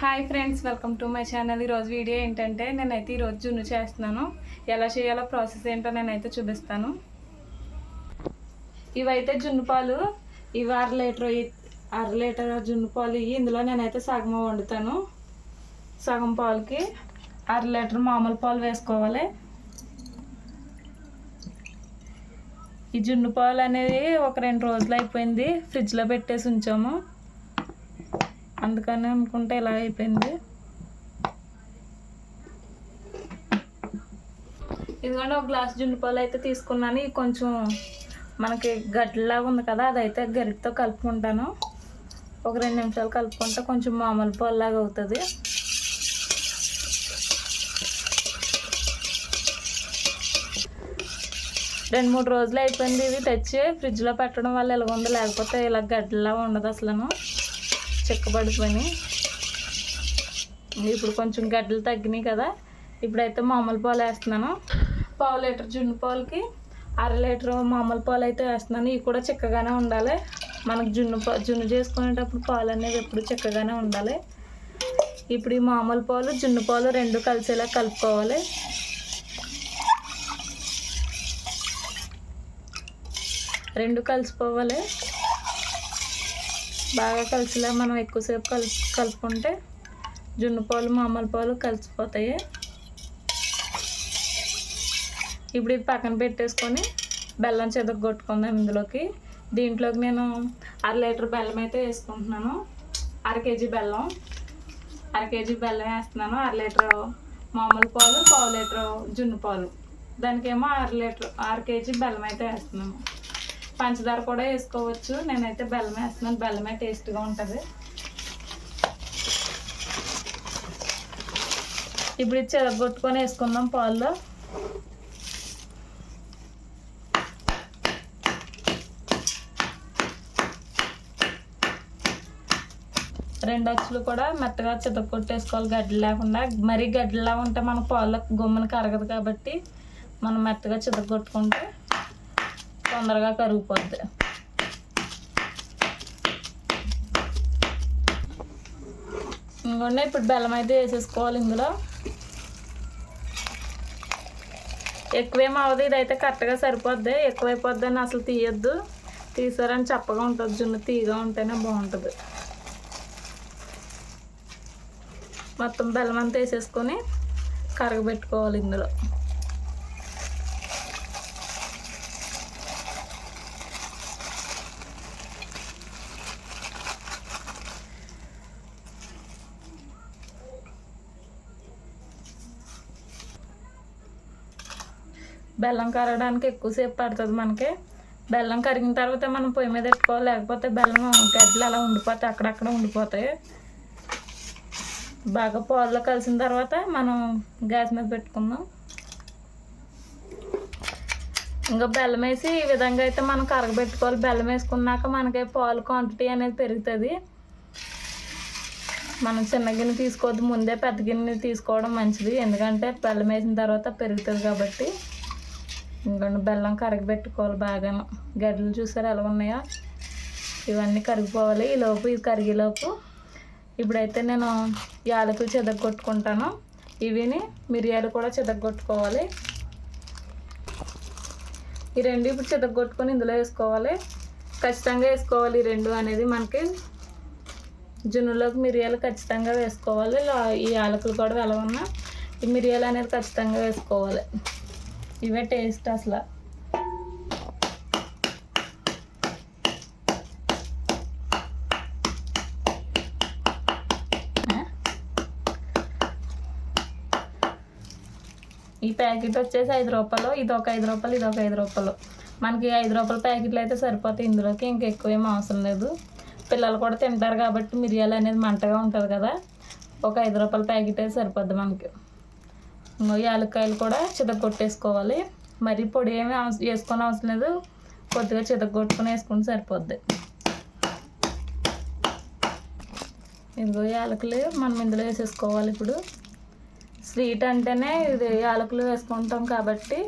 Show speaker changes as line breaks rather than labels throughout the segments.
Hi friends welcome to my channel ఈరోజు video ఏంటంటే నేనైతే ఈరోజు జున్ను చేస్తున్నాను. ఎలా చేయాలో ప్రాసెస్ ఏంటో నేనైతే చూపిస్తాను. ఇవైతే జున్ను పాలు ఇవి అర లీటర్ అర లీటర్ జున్ను పాలు ఇవి ఇందులో నేనైతే సగం వండుతాను. సగం పాలకి అర లీటర్ మామూలు పాలు వేసుకోవాలి. ఈ జున్ను పాలు అనేది ఒక రెండు రోజులు అయిపోయింది. ఫ్రిడ్జ్లో పెట్టేసి ఉంచాము. అందుకని అనుకుంటే ఇలా అయిపోయింది. ఇదిగోండి ఒక గ్లాస్ జున్ను పాలు అయితే తీసుకున్నాను. కొంచెం మనకి గడ్డలాగా ఉంది కదా అదైతే గరిటతో కలుపుకుంటాను. ఒక రెండు నిమిషాలు కలుపుకుంటే కొంచెం మామూలు పాలులాగా అవుతుంది. రెండు మూడు రోజులు అయిపోయింది ఇది తెచ్చి. ఫ్రిడ్జ్లో పెట్టడం వల్ల ఇలా ఉంది లేకపోతే ఇలా గడ్డలా ఉండదు అసలు చిక్కబడిపోయి ఇప్పుడు కొంచెం గడ్డలు తగ్గినాయి కదా. ఇప్పుడైతే మామూలు పాలు వేస్తున్నాను. పావు లీటర్ జున్ను పాలకి అర లీటర్ మామూలు పాలు అయితే వేస్తున్నాను. ఇవి కూడా చిక్కగానే ఉండాలి. మనకు జున్ను పా జున్ను చేసుకునేటప్పుడు పాలు అనేది ఎప్పుడు చిక్కగానే ఉండాలి. ఇప్పుడు ఈ మామూలు పాలు జున్ను పాలు రెండు కలిసేలా కలుపుకోవాలి. రెండు కలిసిపోవాలి. బాగా కలిసిలా మనం ఎక్కువసేపు కలు కలుపుకుంటే జున్ను పాలు మామూలు పాలు కలిసిపోతాయి. ఇప్పుడు ఇది పక్కన పెట్టేసుకొని బెల్లం చెదగొట్టుకుందాం ఇందులోకి. దీంట్లోకి నేను అర లీటర్ బెల్లం అయితే వేసుకుంటున్నాను. అర కేజీ బెల్లం. అర కేజీ బెల్లం వేస్తున్నాను. అర లీటర్ మామూలు పాలు పావు లీటర్ జున్ను పాలు. దానికేమో అర లీటర్ అర కేజీ బెల్లం అయితే వేస్తున్నాను. పంచదార కూడా వేసుకోవచ్చు. నేనైతే బెల్లం వేస్తున్నాను. బెల్లమే టేస్ట్గా ఉంటుంది. ఇప్పుడు ఇది చెరగొట్టుకొని వేసుకుందాం పాల్లో. రెండు అచ్చులు కూడా మెత్తగా చితకొట్టేసుకోవాలి. గడ్డలు లేకుండా. మరీ గడ్డలా ఉంటే మన పాలు గుమ్మని కరగదు కాబట్టి మనం మెత్తగా చితకొట్టుకుంటే తొందరగా కరిగిపోద్ది. ఇంకోండి ఇప్పుడు బెల్లం అయితే వేసేసుకోవాలి ఇందులో. ఎక్కువేం అవ్వదు ఇదైతే కరెక్ట్గా సరిపోద్ది. ఎక్కువైపోద్దని అసలు తీయొద్దు. తీసారని చప్పగా ఉంటుంది జున్ను తీయగా ఉంటేనే బాగుంటుంది. మొత్తం బెల్లం అంతా వేసేసుకొని కరగబెట్టుకోవాలి ఇందులో. బెల్లం కరగడానికి ఎక్కువసేపు పడుతుంది మనకి. బెల్లం కరిగిన తర్వాత మనం పొయ్యి మీద పెట్టుకోవాలి. లేకపోతే బెల్లం గడ్డలు అలా ఉండిపోతాయి. అక్కడక్కడ ఉండిపోతాయి. బాగా పాలలో కలిసిన తర్వాత మనం గ్యాస్ మీద పెట్టుకుందాం. ఇంకా బెల్లం వేసి ఈ విధంగా అయితే మనం కరగబెట్టుకోవాలి. బెల్లం వేసుకున్నాక మనకి పాలు క్వాంటిటీ అనేది పెరుగుతుంది. మనం చిన్న గిన్నె తీసుకోవద్దు. ముందే పెద్ద గిన్నె తీసుకోవడం మంచిది. ఎందుకంటే బెల్లం వేసిన తర్వాత పెరుగుతుంది కాబట్టి. ఇంకొంచెం బెల్లం కరగబెట్టుకోవాలి బాగా. గడ్డలు చూసారు ఎలా ఉన్నాయో? ఇవన్నీ కరిగిపోవాలి. ఈ లోపు ఇది కరిగేలోపు ఇప్పుడైతే నేను యాలకులు చెదగొట్టుకుంటాను ఇవిని మిరియాలు కూడా చెదగొట్టుకోవాలి ఈ రెండు ఇప్పుడు చెదగొట్టుకొని ఇందులో వేసుకోవాలి. ఖచ్చితంగా వేసుకోవాలి. ఈ రెండు అనేది మనకి జున్నులోకి మిరియాలు ఖచ్చితంగా వేసుకోవాలి. ఈ యాలకులు కూడా ఎలా ఉన్నా ఈ మిరియాలు అనేది ఖచ్చితంగా వేసుకోవాలి. ఇవే టేస్ట్ అసలు. ఈ ప్యాకెట్ వచ్చేసి ఐదు రూపాయలు ఇది ఒక ఐదు రూపాయలు ఇది ఒక ఐదు రూపాయలు. మనకి ఐదు రూపాయల ప్యాకెట్లు అయితే సరిపోతాయి ఇందులోకి ఇంకా ఎక్కువ ఏం అవసరం లేదు. పిల్లలు కూడా తింటారు కాబట్టి మిరియాలు అనేది మంటగా ఉంటుంది కదా. ఒక ఐదు రూపాయల ప్యాకెట్ అయితే సరిపోద్ది మనకి. యాలక్కాయలు కూడా చితగొట్టేసుకోవాలి మరి పొడి ఏమి అవసరం వేసుకొని అవసరం లేదు. కొద్దిగా చితగొట్టుకొని వేసుకుంటే సరిపోద్ది. ఇదిగో యాలకులు మనం ఇందులో వేసేసుకోవాలి ఇప్పుడు. స్వీట్ అంటేనే ఇది యాలకులు వేసుకుంటాం కాబట్టి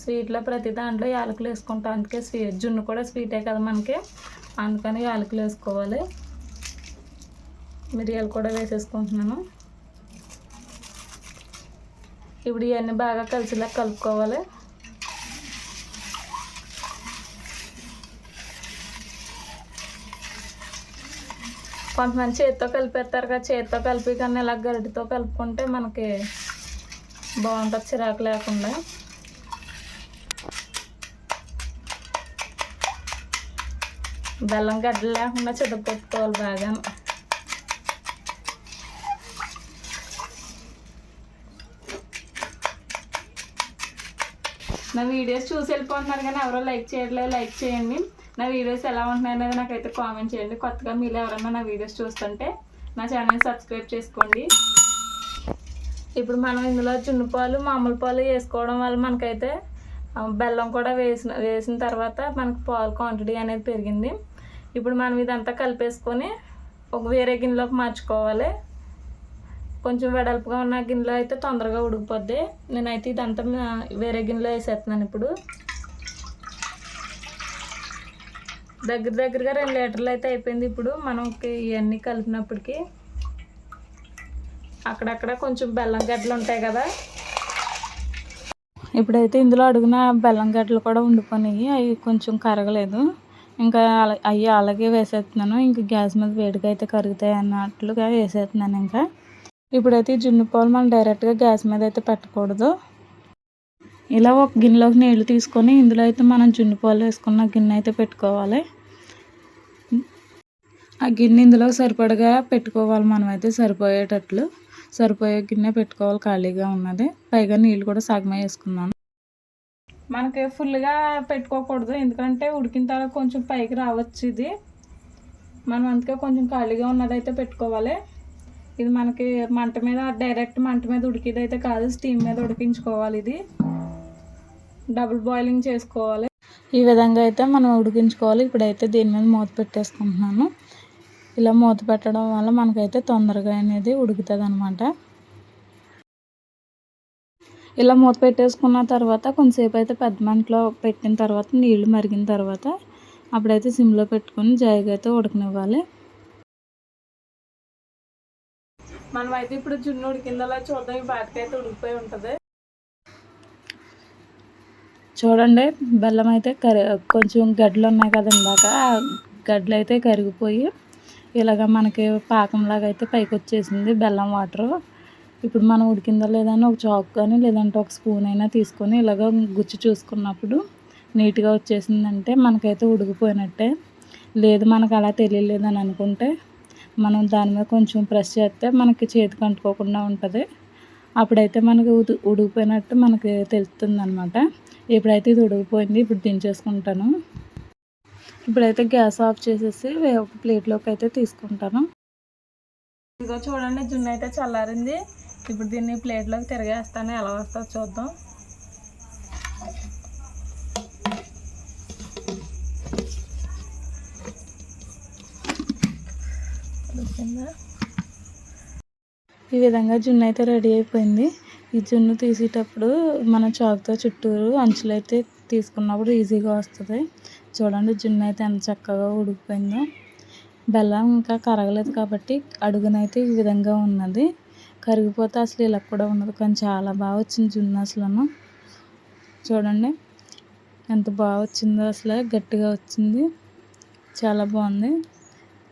స్వీట్లో ప్రతి దాంట్లో యాలకులు వేసుకుంటాం. అందుకే స్వీట్ జున్ను కూడా స్వీటే కదా మనకి. అందుకని యాలకులు వేసుకోవాలి. మిరియాలు కూడా వేసేసుకుంటున్నాను. ఇప్పుడు ఇవన్నీ బాగా కలిసిలా కలుపుకోవాలి. కొంతమంది చేతితో కలిపేస్తారు కదా చేతితో కలిపి కానీ ఇలా గరిటితో కలుపుకుంటే మనకి బాగుంటుంది చిరాకు లేకుండా. బెల్లం గడ్డలు లేకుండా చితగొట్టుకోవాలి బాగా. నా వీడియోస్ చూసి వెళ్ళిపోతున్నారు కానీ ఎవరో లైక్ చేయట్లేదు. లైక్ చేయండి. నా వీడియోస్ ఎలా ఉంటున్నాయి అనేది నాకైతే కామెంట్ చేయండి. కొత్తగా మీరు ఎవరైనా నా వీడియోస్ చూస్తుంటే నా ఛానల్ సబ్స్క్రైబ్ చేసుకోండి. ఇప్పుడు మనం ఇందులో జున్ను పాలు మామూలు పాలు వేసుకోవడం వల్ల మనకైతే బెల్లం కూడా వేసిన వేసిన తర్వాత మనకు పాలు క్వాంటిటీ అనేది పెరిగింది. ఇప్పుడు మనం ఇదంతా కలిపేసుకొని ఒక వేరే గిన్నెలోకి మార్చుకోవాలి. కొంచెం వెడల్పుగా ఉన్న గిన్నెలో అయితే తొందరగా ఉడికిపోద్ది. నేనైతే ఇదంతా వేరే గిన్నెలో వేసేస్తున్నాను ఇప్పుడు. దగ్గర దగ్గరగా రెండు లీటర్లు అయితే అయిపోయింది ఇప్పుడు. మనకి ఇవన్నీ కలిపినప్పటికీ అక్కడక్కడ కొంచెం బెల్లం గడ్డలు ఉంటాయి కదా. ఇప్పుడైతే ఇందులో అడుగున బెల్లం గడ్డలు కూడా ఉండిపోయినాయి. అవి కొంచెం కరగలేదు. ఇంకా అలా అవి అలాగే వేసేస్తున్నాను. ఇంకా గ్యాస్ మీద వేడిగా అయితే కరుగుతాయి అన్నట్లుగా వేసేస్తున్నాను ఇంకా. ఇప్పుడైతే ఈ జున్ను పాలు మనం డైరెక్ట్గా గ్యాస్ మీద అయితే పెట్టకూడదు. ఇలా ఒక గిన్నెలోకి నీళ్ళు తీసుకొని ఇందులో అయితే మనం జున్ను పాలు వేసుకున్న గిన్నె అయితే పెట్టుకోవాలి. ఆ గిన్నె ఇందులో సరిపడగా పెట్టుకోవాలి మనం అయితే సరిపోయేటట్లు. సరిపోయే గిన్నె పెట్టుకోవాలి ఖాళీగా ఉన్నది. పైగా నీళ్ళు కూడా సగమే వేసుకున్నాను మనకి ఫుల్గా పెట్టుకోకూడదు. ఎందుకంటే ఉడికిన తర్వాత కొంచెం పైకి రావచ్చు ఇది. మనం అందుకే కొంచెం ఖాళీగా ఉన్నదైతే పెట్టుకోవాలి. ఇది మనకి మంట మీద డైరెక్ట్ మంట మీద ఉడికిది అయితే కాదు స్టీమ్ మీద ఉడికించుకోవాలి ఇది. డబుల్ బాయిలింగ్ చేసుకోవాలి. ఈ విధంగా అయితే మనం ఉడికించుకోవాలి. ఇప్పుడైతే దీని మీద మూత పెట్టేసుకుంటున్నాను. ఇలా మూత పెట్టడం వల్ల మనకైతే తొందరగా అనేది ఉడుకుతుంది అనమాట ఇలా మూత పెట్టేసుకున్న తర్వాత కొంతసేపు అయితే పెద్ద మంటలో పెట్టిన తర్వాత నీళ్ళు మరిగిన తర్వాత అప్పుడైతే సిమ్లో పెట్టుకొని జాయిగా అయితే ఉడకనివ్వాలి. మనం అయితే ఇప్పుడు జున్ను ఉడికిందలా చూద్దాం. ఈ బాటికైతే ఉడికిపోయి ఉంటుంది. చూడండి బెల్లం అయితే కరి కొంచెం గడ్డలు ఉన్నాయి కదా ఇందాక. ఆ గడ్డలు అయితే కరిగిపోయి ఇలాగ మనకి పాకంలాగా అయితే పైకి వచ్చేసింది బెల్లం వాటరు. ఇప్పుడు మనం ఉడికిందో లేదా అని ఒక చాక్ కానీ లేదంటే ఒక స్పూన్ అయినా తీసుకొని ఇలాగ గుచ్చి చూసుకున్నప్పుడు నీట్గా వచ్చేసిందంటే మనకైతే ఉడికిపోయినట్టే. లేదు మనకు అలా తెలియలేదని అనుకుంటే మనం దాని మీద కొంచెం ప్రెస్ చేస్తే మనకి చేతికి అంటుకోకుండా ఉంటుంది. అప్పుడైతే మనకి ఉడికిపోయినట్టు మనకి తెలుస్తుంది అనమాట ఇప్పుడైతే ఇది ఉడికిపోయింది ఇప్పుడు దించేసుకుంటాను. ఇప్పుడైతే గ్యాస్ ఆఫ్ చేసేసి ఒక ప్లేట్లోకి అయితే తీసుకుంటాను. ఇదిగో చూడండి జున్ను అయితే చల్లారింది. ఇప్పుడు దీన్ని ప్లేట్లోకి తిరిగేస్తాను. ఎలా వస్తుందో చూద్దాం. ఉడికిందా? ఈ విధంగా జున్ను అయితే రెడీ అయిపోయింది. ఈ జున్ను తీసేటప్పుడు మన చాకుతో చుట్టూరు అంచులు అయితే తీసుకున్నప్పుడు ఈజీగా వస్తుంది. చూడండి జున్ను అయితే ఎంత చక్కగా ఉడికిపోయిందో. బెల్లం ఇంకా కరగలేదు కాబట్టి అడుగునైతే ఈ విధంగా ఉన్నది. కరిగిపోతే అసలు ఇలా కూడా ఉన్నది కానీ చాలా బాగా వచ్చింది జున్ను అసలు చూడండి ఎంత బాగా వచ్చిందో అసలు. గట్టిగా వచ్చింది. చాలా బాగుంది.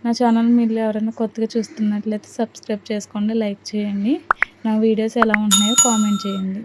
నా ఛానల్ మీరు ఎవరైనా కొత్తగా చూస్తున్నట్లయితే సబ్స్క్రైబ్ చేసుకోండి లైక్ చేయండి. నా వీడియోస్ ఎలా ఉంటున్నాయో కామెంట్ చేయండి.